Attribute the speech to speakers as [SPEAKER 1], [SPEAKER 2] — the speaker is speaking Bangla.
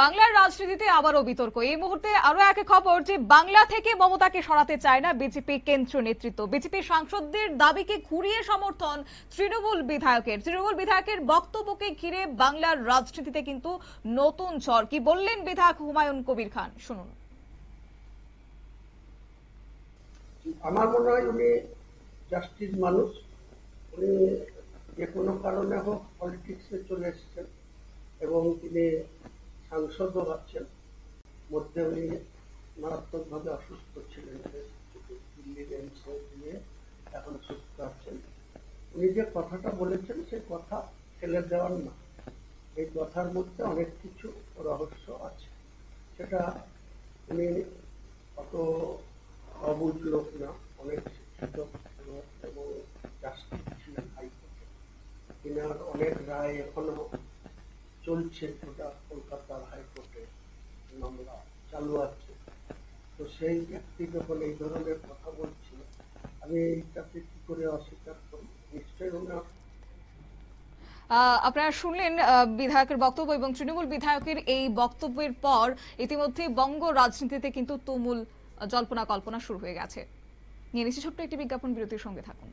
[SPEAKER 1] বাংলার রাজনীতিতে আবারও বিতর্ক। এই মুহূর্তে আরও এক খবর যে বাংলা থেকে মমতাকে সরাতে চায় না বিজেপি কেন্দ্রীয় নেতৃত্ব। বিজেপি সাংসদদের দাবিকে ঘুরিয়ে সমর্থন তৃণমূল বিধায়কের। তৃণমূল বিধায়কের বক্তব্যকে ঘিরে বাংলার রাজনীতিতে কিন্তু নতুন ঝড়। কি বললেন বিধায়ক হুমায়ুন কবির খান? শুনুন।
[SPEAKER 2] আমার মনে হয় উনি জাস্টিস মানুষ। উনি যে কোনো কারণে হোক পলিটিক্সে চলে এসেছেন এবং তিনি সাংসদও আছেন মধ্যে উনি মারাত্মকভাবে অসুস্থ ছিলেন দিল্লির এখন সুস্থ আছেন। উনি যে কথাটা বলেছেন সেই কথা ফেলে দেওয়ার না। এই কথার মধ্যে অনেক কিছু রহস্য আছে। সেটা উনি অত অবুঝ লোক না, অনেক শিক্ষিত এবং জাস্টিস ছিলেন হাইকোর্টে। তিনার অনেক রায় এখনও চলছে গোটা কলকাতার হাইকোর্টে মামলা চালু আছে। তো সেই ব্যক্তি যখন এই ধরনের কথা বলছে। আমি এইটাকে কি করে অস্বীকার করি নিশ্চয়ই ওনার
[SPEAKER 1] আপনারা শুনলেন বিধায়কের বক্তব্য এবং তৃণমূল বিধায়কের এই বক্তব্যের পর ইতিমধ্যে বঙ্গ রাজনীতিতে কিন্তু তুমুল জল্পনা কল্পনা শুরু হয়ে গেছে। নিয়ে নিচ্ছি ছোট্ট একটি বিজ্ঞাপন, বিরতির সঙ্গে থাকুন।